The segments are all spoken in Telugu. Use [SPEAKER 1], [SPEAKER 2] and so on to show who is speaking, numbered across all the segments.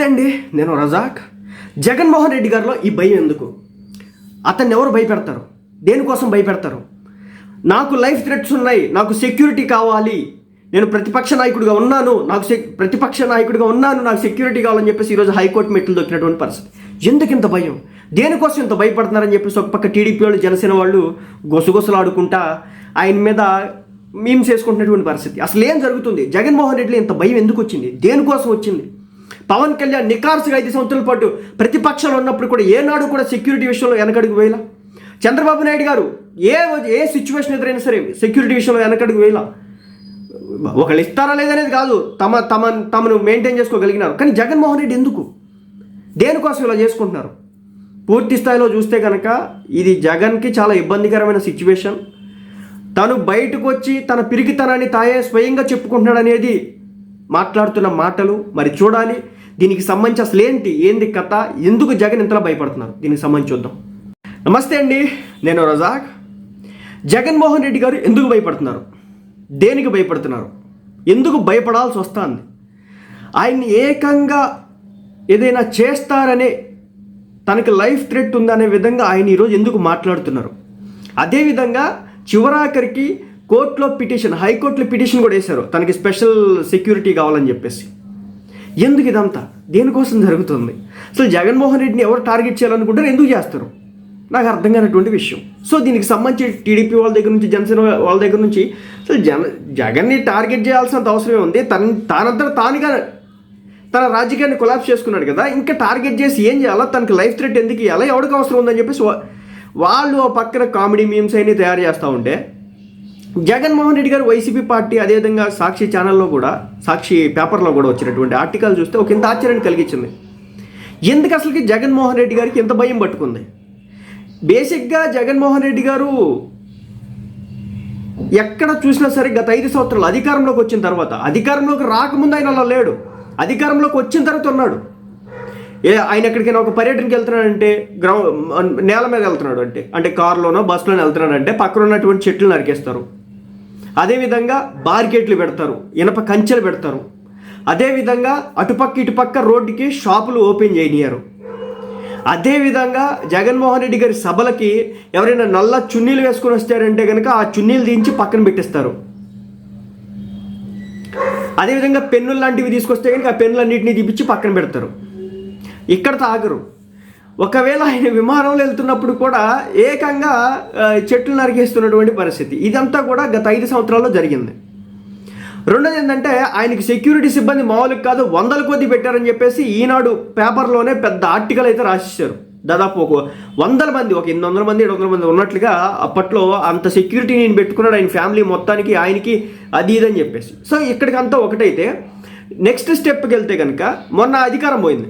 [SPEAKER 1] నమస్తే అండి నేను రజాక్. జగన్మోహన్ రెడ్డి గారిలో ఈ భయం ఎందుకు? అతన్ని ఎవరు భయపెడతారు? దేనికోసం భయపెడతారు? నాకు లైఫ్ థ్రెట్స్ ఉన్నాయి నాకు సెక్యూరిటీ కావాలి. నేను ప్రతిపక్ష నాయకుడిగా ఉన్నాను నాకు సెక్ ప్రతిపక్ష నాయకుడిగా ఉన్నాను నాకు సెక్యూరిటీ కావాలని చెప్పేసి ఈరోజు హైకోర్టు మెట్లు దొక్కినటువంటి పరిస్థితి. ఎందుకు ఇంత భయం? దేనికోసం ఇంత భయపడుతున్నారని చెప్పేసి ఒక పక్క టీడీపీ వాళ్ళు జనసేన వాళ్ళు గొసగొసలాడుకుంటా ఆయన మీద మేము చేసుకుంటున్నటువంటి పరిస్థితి. అసలు ఏం జరుగుతుంది? జగన్మోహన్ రెడ్డి ఇంత భయం ఎందుకు వచ్చింది? దేనికోసం వచ్చింది? పవన్ కళ్యాణ్ నికార్సుగా ఐదు సంవత్సరాల పాటు ప్రతిపక్షంలో ఉన్నప్పుడు కూడా ఏనాడు కూడా సెక్యూరిటీ విషయంలో వెనకడుగు వేయలా? చంద్రబాబు నాయుడు గారు ఏ ఏ సిచ్యువేషన్ ఎదురైనా సరే సెక్యూరిటీ విషయంలో వెనకడుగు వేయలా? ఒకళ్ళు ఇస్తారా లేదనేది కాదు తమ తమ తమను మెయింటైన్ చేసుకోగలిగినారు. కానీ జగన్మోహన్ రెడ్డి ఎందుకు? దేనికోసం ఇలా చేసుకుంటున్నారు? పూర్తి స్థాయిలో చూస్తే కనుక ఇది జగన్కి చాలా ఇబ్బందికరమైన సిచ్యువేషన్ తను బయటకు వచ్చి తన పిరికితనాన్ని తాయే స్వయంగా చెప్పుకుంటున్నాడు అనేది మాట్లాడుతున్న మాటలు మరి చూడాలి. దీనికి సంబంధించి అసలు ఏంటి? ఏంది కథ? ఎందుకు జగన్ ఇంతలా భయపడుతున్నారు? దీనికి సంబంధించి చూద్దాం. నమస్తే అండి నేను రజాక్. జగన్మోహన్ రెడ్డి గారు ఎందుకు భయపడుతున్నారు? దేనికి భయపడుతున్నారు? ఎందుకు భయపడాల్సి వస్తుంది? ఆయన్ని ఏకంగా ఏదైనా చేస్తారనే తనకి లైఫ్ థ్రెట్ ఉందనే విధంగా ఆయన ఈరోజు ఎందుకు మాట్లాడుతున్నారు? అదేవిధంగా చివరాఖరికి కోర్టులో పిటిషన్ హైకోర్టులో పిటిషన్ కూడా వేశారు. తనకి స్పెషల్ సెక్యూరిటీ కావాలని చెప్పేసి. ఎందుకు ఇదంతా? దేనికోసం జరుగుతుంది? అసలు జగన్మోహన్ రెడ్డిని ఎవరు టార్గెట్ చేయాలనుకుంటారు ఎందుకు చేస్తారు? నాకు అర్థం కానటువంటి విషయం. సో దీనికి సంబంధించి టీడీపీ వాళ్ళ దగ్గర నుంచి జనసేన వాళ్ళ దగ్గర నుంచి అసలు జన జగన్ని టార్గెట్ చేయాల్సినంత అవసరమే ఉంది. తన తానంతా తానుగా తన రాజకీయాన్ని కొలాప్స్ చేసుకున్నాడు కదా. ఇంకా టార్గెట్ చేసి ఏం చేయాలో? తనకి లైఫ్ థ్రెట్ ఎందుకు ఇవ్వాలా ఎవరికి అవసరం ఉందని చెప్పేసి వాళ్ళు పక్కన కామెడీ మీమ్స్ అయినా తయారు చేస్తూ ఉంటే జగన్మోహన్ రెడ్డి గారు వైసీపీ పార్టీ అదేవిధంగా సాక్షి ఛానల్లో కూడా సాక్షి పేపర్లో కూడా వచ్చినటువంటి ఆర్టికల్ చూస్తే ఒక ఇంత ఆశ్చర్యాన్ని కలిగించింది. ఎందుకు అసలుకి జగన్మోహన్ రెడ్డి గారికి ఎంత భయం పట్టుకుంది? బేసిక్గా జగన్మోహన్ రెడ్డి గారు ఎక్కడ చూసినా సరే గత ఐదు సంవత్సరాలు అధికారంలోకి వచ్చిన తర్వాత అధికారంలోకి రాకముందు ఆయన అలా లేడు. అధికారంలోకి వచ్చిన తర్వాత ఉన్నాడు. ఏ ఆయన ఎక్కడికైనా ఒక పర్యటనకి వెళ్తున్నాడంటే గ్రౌండ్ నేల మీద వెళ్తున్నాడు అంటే అంటే కారులోనో బస్సులోనో వెళ్తున్నాడంటే పక్కన ఉన్నటువంటి చెట్లు నరికేస్తారు. అదేవిధంగా బార్కెట్లు పెడతారు ఇనప కంచెలు పెడతారు. అదేవిధంగా అటుపక్క ఇటుపక్క రోడ్డుకి షాపులు ఓపెన్ చేయనియారు అదేవిధంగా జగన్మోహన్ రెడ్డి గారి సభలకి ఎవరైనా నల్ల చున్నీలు వేసుకొని వస్తారంటే కనుక ఆ చున్నీలు దించి పక్కన పెట్టేస్తారు. అదేవిధంగా పెన్నులు లాంటివి తీసుకొస్తే కనుక ఆ పెన్నులన్నింటినీ తీపిచ్చి పక్కన పెడతారు. ఇక్కడ తాగరు. ఒకవేళ ఆయన విమానంలో వెళ్తున్నప్పుడు కూడా ఏకంగా చెట్లు నరికేస్తున్నటువంటి పరిస్థితి. ఇదంతా కూడా గత ఐదు సంవత్సరాల్లో జరిగింది. రెండోది ఏంటంటే ఆయనకి సెక్యూరిటీ సిబ్బంది మామూలుగా కాదు వందల కొద్ది పెట్టారని చెప్పేసి ఈనాడు పేపర్లోనే పెద్ద ఆర్టికల్ అయితే రాసిచ్చారు దాదాపు ఒక వందల మంది ఒక ఎనిమిది వందల మంది ఏడు వందల మంది ఉన్నట్లుగా అప్పట్లో అంత సెక్యూరిటీ నేను పెట్టుకున్నాడు ఆయన ఫ్యామిలీ మొత్తానికి ఆయనకి అది ఇది అని చెప్పేసి. సో ఇక్కడికి అంతా ఒకటైతే నెక్స్ట్ స్టెప్కి వెళ్తే కనుక మొన్న అధికారం పోయింది.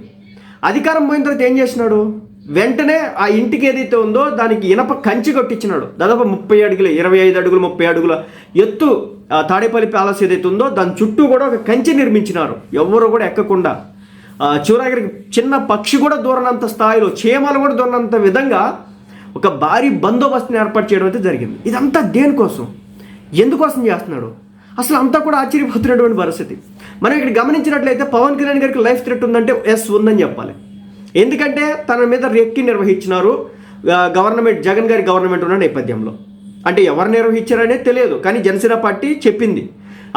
[SPEAKER 1] అధికారం పోయిన తర్వాత ఏం చేసినాడు? వెంటనే ఆ ఇంటికి ఏదైతే ఉందో దానికి ఇనప కంచి కొట్టించినాడు. దాదాపు ముప్పై అడుగులు ఇరవై ఐదు అడుగులు ముప్పై అడుగుల ఎత్తు ఆ తాడేపల్లి ప్యాలెస్ ఏదైతే ఉందో దాని చుట్టూ కూడా ఒక కంచి నిర్మించినారు. ఎవరు కూడా ఎక్కకుండా. ఆ, చిన్న పక్షి కూడా దూరనంత స్థాయిలో చీమలు కూడా దూరనంత విధంగా ఒక భారీ బందోబస్తుని ఏర్పాటు చేయడం అయితే జరిగింది. ఇదంతా దేనికోసం? ఎందుకోసం చేస్తున్నాడు? అసలు అంతా కూడా ఆశ్చర్యపోతున్నటువంటి పరిస్థితి. మనం ఇక్కడ గమనించినట్లయితే పవన్ కళ్యాణ్ గారికి లైఫ్ థ్రెట్ ఉందంటే ఎస్ ఉందని చెప్పాలి. ఎందుకంటే తన మీద రెక్కి నిర్వహించినారు గవర్నమెంట్ జగన్ గారి గవర్నమెంట్ ఉన్న నేపథ్యంలో. అంటే ఎవరు నిర్వహించారనేది తెలియదు కానీ జనసేన పార్టీ చెప్పింది.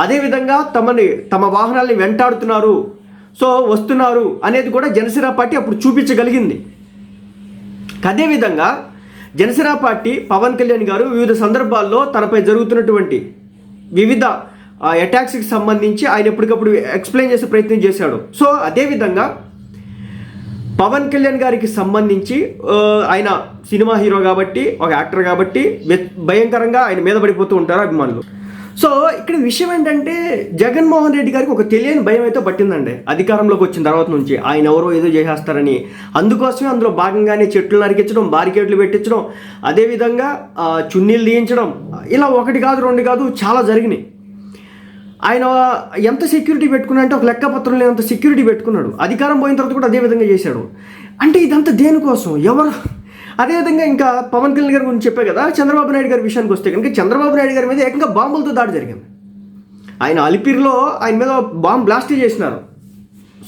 [SPEAKER 1] అదేవిధంగా తమని తమ వాహనాల్ని వెంటాడుతున్నారు సో వస్తున్నారు అనేది కూడా జనసేన పార్టీ అప్పుడు చూపించగలిగింది. అదేవిధంగా జనసేన పార్టీ పవన్ కళ్యాణ్ గారు వివిధ సందర్భాల్లో తనపై జరుగుతున్నటువంటి వివిధ అటాక్స్కి సంబంధించి ఆయన ఎప్పటికప్పుడు ఎక్స్ప్లెయిన్ చేసే ప్రయత్నం చేశాడు. సో అదేవిధంగా పవన్ కళ్యాణ్ గారికి సంబంధించి ఆయన సినిమా హీరో కాబట్టి ఒక యాక్టర్ కాబట్టి భయంకరంగా ఆయన మీద పడిపోతూ ఉంటారు అభిమానులు. సో ఇక్కడ విషయం ఏంటంటే జగన్మోహన్ రెడ్డి గారికి ఒక తెలియని భయం అయితే పట్టిందండి. అధికారంలోకి వచ్చిన తర్వాత నుంచి ఆయన ఎవరో ఏదో చేసేస్తారని. అందుకోసమే అందులో భాగంగానే చెట్లు నరికించడం బారికేట్లు పెట్టించడం అదేవిధంగా చున్నీలు తీయించడం ఇలా ఒకటి కాదు రెండు కాదు చాలా జరిగినాయి. ఆయన ఎంత సెక్యూరిటీ పెట్టుకున్నా అంటే ఒక లెక్కపత్రం లేనంత సెక్యూరిటీ పెట్టుకున్నాడు. అధికారం పోయిన తర్వాత కూడా అదే విధంగా చేశాడు. అంటే ఇదంతా దేనికోసం ఎవరు? అదేవిధంగా ఇంకా పవన్ కళ్యాణ్ గారి గురించి చెప్పే కదా చంద్రబాబు నాయుడు గారి విషయానికి వస్తే కనుక చంద్రబాబు నాయుడు గారి మీద ఏకంగా బాంబులతో దాడి జరిగింది. ఆయన అలిపిరిలో ఆయన మీద బాంబు బ్లాస్ట్ చేసినారు.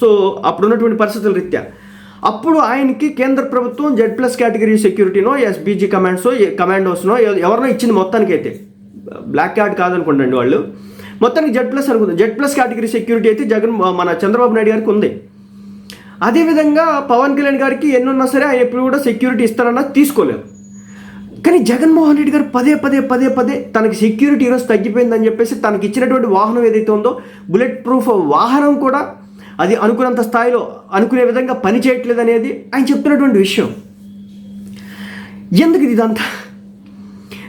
[SPEAKER 1] సో అప్పుడున్నటువంటి పరిస్థితుల రీత్యా. అప్పుడు ఆయనకి కేంద్ర ప్రభుత్వం జెడ్ ప్లస్ కేటగిరీ సెక్యూరిటీనో ఎస్బీజీ కమాండ్సో కమాండోస్నో ఎవరినో ఇచ్చింది మొత్తానికి అయితే బ్లాక్ కార్డ్ కాదనుకుంటండి వాళ్ళు. మొత్తానికి జెడ్ ప్లస్ అనుకుందాం. జెడ్ ప్లస్ కేటగిరీ సెక్యూరిటీ అయితే జగన్ మన చంద్రబాబు నాయుడు గారికి ఉంది. అదేవిధంగా పవన్ కళ్యాణ్ గారికి ఎన్నున్నా సరే ఆయన ఎప్పుడు కూడా సెక్యూరిటీ ఇస్తారన్నా తీసుకోలేదు కానీ జగన్మోహన్ రెడ్డి గారు పదే పదే పదే పదే తనకి సెక్యూరిటీ ఈరోజు తగ్గిపోయిందని చెప్పేసి తనకి ఇచ్చినటువంటి వాహనం ఏదైతే ఉందో బుల్లెట్ ప్రూఫ్ వాహనం కూడా అది అనుకున్నంత స్థాయిలో అనుకునే విధంగా పని చేయట్లేదు అనేది ఆయన చెప్తున్నటువంటి విషయం. ఎందుకు ఇది ఇదంతా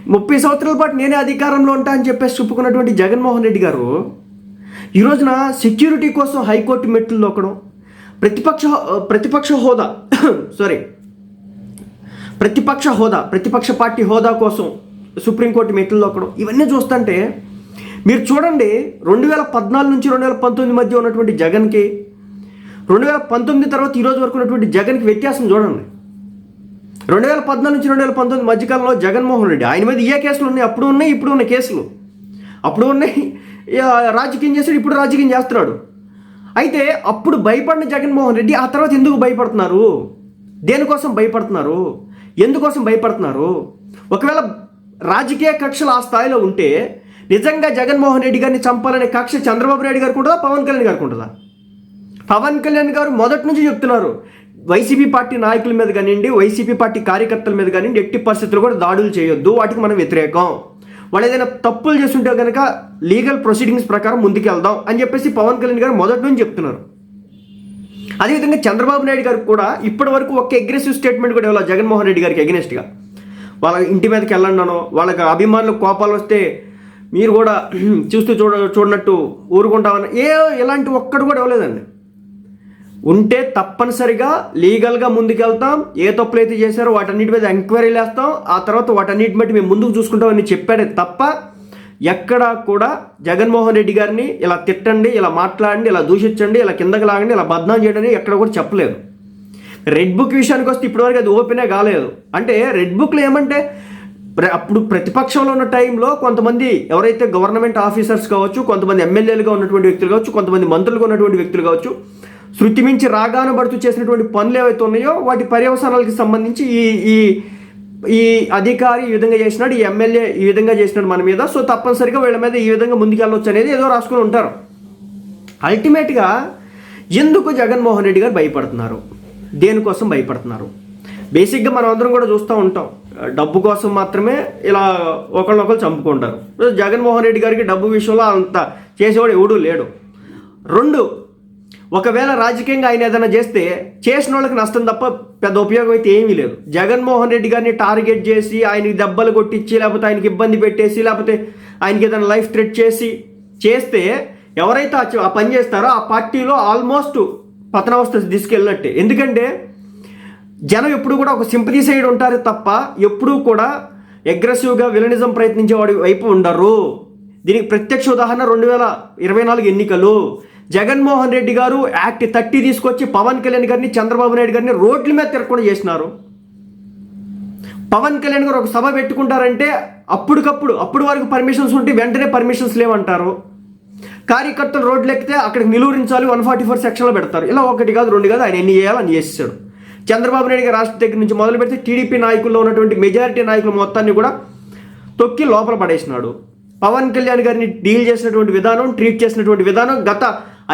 [SPEAKER 1] ముప్పై సంవత్సరాల పాటు నేనే అధికారంలో ఉంటా అని చెప్పేసి చెప్పుకున్నటువంటి జగన్మోహన్ రెడ్డి గారు ఈ రోజున సెక్యూరిటీ కోసం హైకోర్టు మెట్లు నొక్కడం ప్రతిపక్ష ప్రతిపక్ష హోదా సారీ ప్రతిపక్ష హోదా ప్రతిపక్ష పార్టీ హోదా కోసం సుప్రీంకోర్టు మెట్లు నొక్కడం ఇవన్నీ చూస్తుంటే మీరు చూడండి రెండు వేల పద్నాలుగు నుంచి రెండు వేల పంతొమ్మిది మధ్య ఉన్నటువంటి జగన్కి రెండు వేల పంతొమ్మిది తర్వాత ఈ రోజు వరకు ఉన్నటువంటి జగన్కి వ్యత్యాసం చూడండి. రెండు వేల పద్నాలుగు నుంచి రెండు వేల పంతొమ్మిది మధ్యకాలంలో జగన్మోహన్ రెడ్డి ఆయన మీద ఏ కేసులు ఉన్నాయి? అప్పుడు ఉన్నాయి ఇప్పుడు ఉన్న కేసులు. అప్పుడు ఉన్నాయి రాజకీయం చేశాడు ఇప్పుడు రాజకీయం చేస్తున్నాడు. అయితే అప్పుడు భయపడిన జగన్మోహన్ రెడ్డి ఆ తర్వాత ఎందుకు భయపడుతున్నారు? దేనికోసం భయపడుతున్నారు? ఎందుకోసం భయపడుతున్నారు? ఒకవేళ రాజకీయ కక్షలు ఆ స్థాయిలో ఉంటే నిజంగా జగన్మోహన్ రెడ్డి గారిని చంపాలనే కక్ష చంద్రబాబు నాయుడు గారికి ఉంటుందా పవన్ కళ్యాణ్ గారికి ఉంటుందా? పవన్ కళ్యాణ్ గారు మొదటి నుంచి చెప్తున్నారు వైసీపీ పార్టీ నాయకుల మీద కానివ్వండి వైసీపీ పార్టీ కార్యకర్తల మీద కానివ్వండి ఎట్టి పరిస్థితులు కూడా దాడులు చేయొద్దు వాటికి మనం వ్యతిరేకం. వాళ్ళు ఏదైనా తప్పులు చేస్తుంటే కనుక లీగల్ ప్రొసీడింగ్స్ ప్రకారం ముందుకు వెళ్దాం అని చెప్పేసి పవన్ కళ్యాణ్ గారు మొదటి నుంచి చెప్తున్నారు. అదేవిధంగా చంద్రబాబు నాయుడు గారికి కూడా ఇప్పటి వరకు ఒక అగ్రెసివ్ స్టేట్మెంట్ కూడా ఇవ్వాలి జగన్మోహన్ రెడ్డి గారికి అగెనెస్ట్గా వాళ్ళ ఇంటి మీదకి వెళ్ళండానో వాళ్ళకి అభిమానులకు కోపాలు వస్తే మీరు కూడా చూస్తూ చూడ చూడనట్టు ఊరుకుంటామని ఏ ఇలాంటి ఒక్కడు కూడా ఇవ్వలేదండి. ఉంటే తప్పనిసరిగా లీగల్గా ముందుకెళ్తాం. ఏ తప్పులు అయితే చేశారో వాటన్నిటి మీద ఎంక్వైరీలు వేస్తాం ఆ తర్వాత వాటన్నిటి బట్టి మేము ముందుకు చూసుకుంటామని చెప్పాడే తప్ప ఎక్కడా కూడా జగన్మోహన్ రెడ్డి గారిని ఇలా తిట్టండి ఇలా మాట్లాడండి ఇలా దూషించండి ఇలా కిందకి లాగండి ఇలా బద్నాం చేయండి ఎక్కడ కూడా చెప్పలేదు. రెడ్ బుక్ విషయానికి వస్తే ఇప్పటివరకు అది ఓపెనే కాలేదు. అంటే రెడ్ బుక్లో ఏమంటే ప్ర- అప్పుడు ప్రతిపక్షంలో ఉన్న టైంలో కొంతమంది ఎవరైతే గవర్నమెంట్ ఆఫీసర్స్ కావచ్చు కొంతమంది ఎమ్మెల్యేలుగా ఉన్నటువంటి వ్యక్తులు కావచ్చు కొంతమంది మంత్రులుగా ఉన్నటువంటి వ్యక్తులు కావచ్చు శృతి మించి రాగానబడుతూ చేసినటువంటి పనులు ఏవైతే ఉన్నాయో వాటి పర్యవసానాలకు సంబంధించి ఈ ఈ ఈ అధికారి ఈ విధంగా చేసినాడు ఈ ఎమ్మెల్యే ఈ విధంగా చేసినాడు మన మీద. సో తప్పనిసరిగా వీళ్ళ మీద ఈ విధంగా ముందుకెళ్ళొచ్చు అనేది ఏదో రాసుకుని ఉంటారు. అల్టిమేట్గా ఎందుకు జగన్మోహన్ రెడ్డి గారు భయపడుతున్నారు? దేనికోసం భయపడుతున్నారు? బేసిక్గా మనం అందరం కూడా చూస్తూ ఉంటాం. డబ్బు కోసం మాత్రమే ఇలా ఒకళ్ళొకళ్ళు చంపుకుంటారు. జగన్మోహన్ రెడ్డి గారికి డబ్బు విషయంలో అంత చేసేవాడు ఎవడూ లేడు. రెండు ఒకవేళ రాజకీయంగా ఆయన ఏదైనా చేస్తే చేసిన వాళ్ళకి నష్టం తప్ప పెద్ద ఉపయోగం అయితే ఏమీ లేదు. జగన్మోహన్ రెడ్డి గారిని టార్గెట్ చేసి ఆయనకి దెబ్బలు కొట్టించి లేకపోతే ఆయనకి ఇబ్బంది పెట్టేసి లేకపోతే ఆయనకి ఏదైనా లైఫ్ థ్రెట్ చేసి చేస్తే ఎవరైతే ఆ పని చేస్తారో ఆ పార్టీలో ఆల్మోస్ట్ పతనావస్థ తీసుకెళ్ళినట్టే. ఎందుకంటే జనం ఎప్పుడు కూడా ఒక సింపతి సైడ్ ఉంటారు తప్ప ఎప్పుడూ కూడా అగ్రెసివ్గా విలనిజం ప్రయత్నించే వాడి వైపు ఉండరు. దీనికి ప్రత్యక్ష ఉదాహరణ రెండు వేల ఇరవై నాలుగు ఎన్నికలు. జగన్మోహన్ రెడ్డి గారు యాక్ట్ థర్టీ తీసుకొచ్చి పవన్ కళ్యాణ్ గారిని చంద్రబాబు నాయుడు గారిని రోడ్ల మీద తిరగకుండా చేసినారు. పవన్ కళ్యాణ్ గారు ఒక సభ పెట్టుకుంటారంటే అప్పటికప్పుడు అప్పుడు వరకు పర్మిషన్స్ ఉంటే వెంటనే పర్మిషన్స్ లేవంటారు. కార్యకర్తలు రోడ్లు ఎక్కితే అక్కడికి నిలువరించాలి వన్ ఫార్టీ ఫోర్ సెక్షన్లో పెడతారు. ఇలా ఒకటి కాదు రెండు కాదు ఆయన ఎన్ని చేయాలని అని చేసేసాడు. చంద్రబాబు నాయుడు గారు రాష్ట్ర దగ్గర నుంచి మొదలు పెడితే టీడీపీ నాయకుల్లో ఉన్నటువంటి మెజారిటీ నాయకులు మొత్తాన్ని కూడా తొక్కి లోపల పడేసినాడు. పవన్ కళ్యాణ్ గారిని డీల్ చేసినటువంటి విధానం ట్రీట్ చేసినటువంటి విధానం గత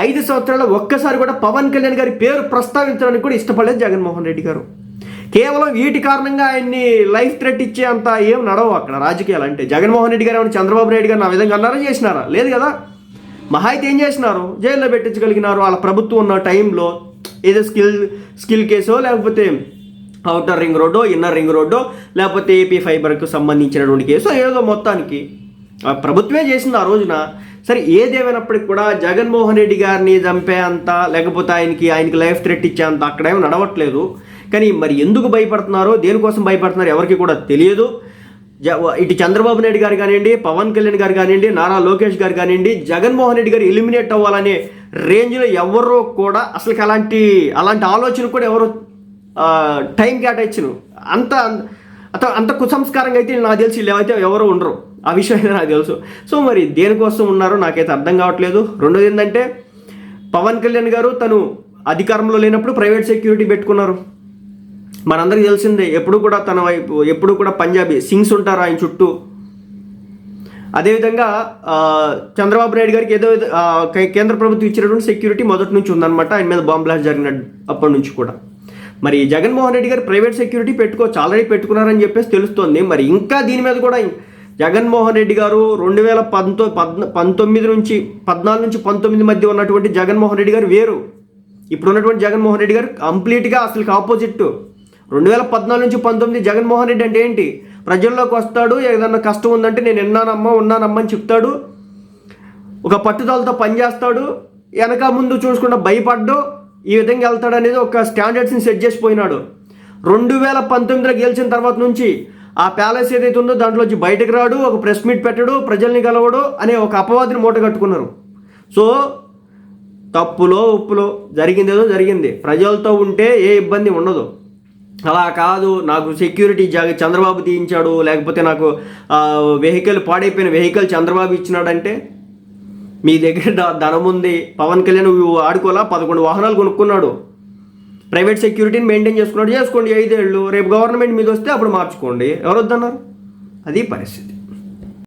[SPEAKER 1] ఐదు సంవత్సరాల ఒక్కసారి కూడా పవన్ కళ్యాణ్ గారి పేరు ప్రస్తావించడానికి కూడా ఇష్టపడలేదు జగన్మోహన్ రెడ్డి గారు. కేవలం వీటి కారణంగా ఆయన్ని లైఫ్ థ్రెట్ ఇచ్చే అంత ఏం నడవు అక్కడ రాజకీయాలు. అంటే జగన్మోహన్ రెడ్డి గారు ఏమైనా చంద్రబాబు నాయుడు గారు నా విధంగా అన్నారా చేసినారా? లేదు కదా. మహా అయితే ఏం చేసినారు? జైల్లో పెట్టించగలిగినారు వాళ్ళ ప్రభుత్వం ఉన్న టైంలో. ఏదో స్కిల్ స్కిల్ కేసో లేకపోతే అవుటర్ రింగ్ రోడ్డో ఇన్నర్ రింగ్ రోడ్డో లేకపోతే ఏపీ ఫైబర్కు సంబంధించినటువంటి కేసు ఏదో మొత్తానికి. ప్రభుత్వమే చేసింది ఆ రోజున. సరే ఏదేమైనప్పటికీ కూడా జగన్మోహన్ రెడ్డి గారిని చంపే అంత లేకపోతే ఆయనకి ఆయనకి లైఫ్ థ్రెట్ ఇచ్చే అంత అక్కడేమో నడవట్లేదు. కానీ మరి ఎందుకు భయపడుతున్నారో దేనికోసం భయపడుతున్నారో ఎవరికి కూడా తెలియదు. జ- ఇటు చంద్రబాబు నాయుడు గారు కానివ్వండి పవన్ కళ్యాణ్ గారు కానివ్వండి నారా లోకేష్ గారు కానివ్వండి జగన్మోహన్ రెడ్డి గారు ఎలిమినేట్ అవ్వాలనే రేంజ్లో ఎవరో కూడా అసలు అలాంటి అలాంటి ఆలోచన కూడా ఎవరు టైం కేటాయించను అంత అంత అంత కుసంస్కారంగా అయితే నాకు తెలిసి లేవైతే ఎవరు ఉండరు. ఆ విషయం అయితే నాకు తెలుసు. సో మరి దేనికోసం ఉన్నారో నాకైతే అర్థం కావట్లేదు. రెండోది ఏంటంటే పవన్ కళ్యాణ్ గారు తను అధికారంలో లేనప్పుడు ప్రైవేట్ సెక్యూరిటీ పెట్టుకున్నారు. మనందరికీ తెలిసిందే ఎప్పుడు కూడా తన వైపు ఎప్పుడు కూడా పంజాబీ సింగ్స్ ఉంటారు ఆయన చుట్టూ. అదేవిధంగా చంద్రబాబు నాయుడు గారికి ఏదో కేంద్ర ప్రభుత్వం ఇచ్చినటువంటి సెక్యూరిటీ మొదటి నుంచి ఉందన్నమాట. ఆయన మీద బాంబ్ బ్లాస్ట్ జరిగిన అప్పటి నుంచి కూడా. మరి జగన్మోహన్ రెడ్డి గారు ప్రైవేట్ సెక్యూరిటీ పెట్టుకోవచ్చు ఆల్రెడీ పెట్టుకున్నారని చెప్పేసి తెలుస్తోంది. మరి ఇంకా దీని మీద కూడా జగన్మోహన్ రెడ్డి గారు రెండు వేల పంతో పద్న పంతొమ్మిది నుంచి పద్నాలుగు నుంచి పంతొమ్మిది మధ్య ఉన్నటువంటి జగన్మోహన్ రెడ్డి గారు వేరు. ఇప్పుడు ఉన్నటువంటి జగన్మోహన్ రెడ్డి గారు కంప్లీట్గా అసలు ఆపోజిట్ రెండు వేల పద్నాలుగు నుంచి పంతొమ్మిది జగన్మోహన్ రెడ్డి అంటే ఏంటి? ప్రజల్లోకి వస్తాడు ఏదన్నా కష్టం ఉందంటే నేను విన్నానమ్మా ఉన్నానమ్మా అని చెప్తాడు. ఒక పట్టుదలతో పనిచేస్తాడు వెనక ముందు చూసుకుండా భయపడ్డు ఈ విధంగా వెళ్తాడు అనేది ఒక స్టాండర్డ్స్ని సెట్ చేసిపోయినాడు. రెండు వేల పంతొమ్మిదిలో గెలిచిన తర్వాత నుంచి ఆ ప్యాలెస్ ఏదైతే ఉందో దాంట్లోంచి బయటకు రాడు ఒక ప్రెస్ మీట్ పెట్టడు ప్రజల్ని కలవడు అనే ఒక అపవాదిని మూట కట్టుకున్నారు. సో తప్పులో ఉప్పులో జరిగింది ఏదో జరిగింది. ప్రజలతో ఉంటే ఏ ఇబ్బంది ఉండదు. అలా కాదు నాకు సెక్యూరిటీ జాగ చంద్రబాబు తీయించాడు లేకపోతే నాకు వెహికల్ పాడైపోయిన వెహికల్ చంద్రబాబు ఇచ్చినాడంటే మీ దగ్గర ధనం ఉంది పవన్ కళ్యాణ్ ఆడుకోవాలా? ఆడుకోలా పదకొండు వాహనాలు కొనుక్కున్నాడు. ప్రైవేట్ సెక్యూరిటీని మెయింటైన్ చేసుకున్నాడు చేసుకోండి ఐదేళ్ళు. రేపు గవర్నమెంట్ మీద వస్తే అప్పుడు మార్చుకోండి. ఎవరు వద్దన్నారు అది పరిస్థితి.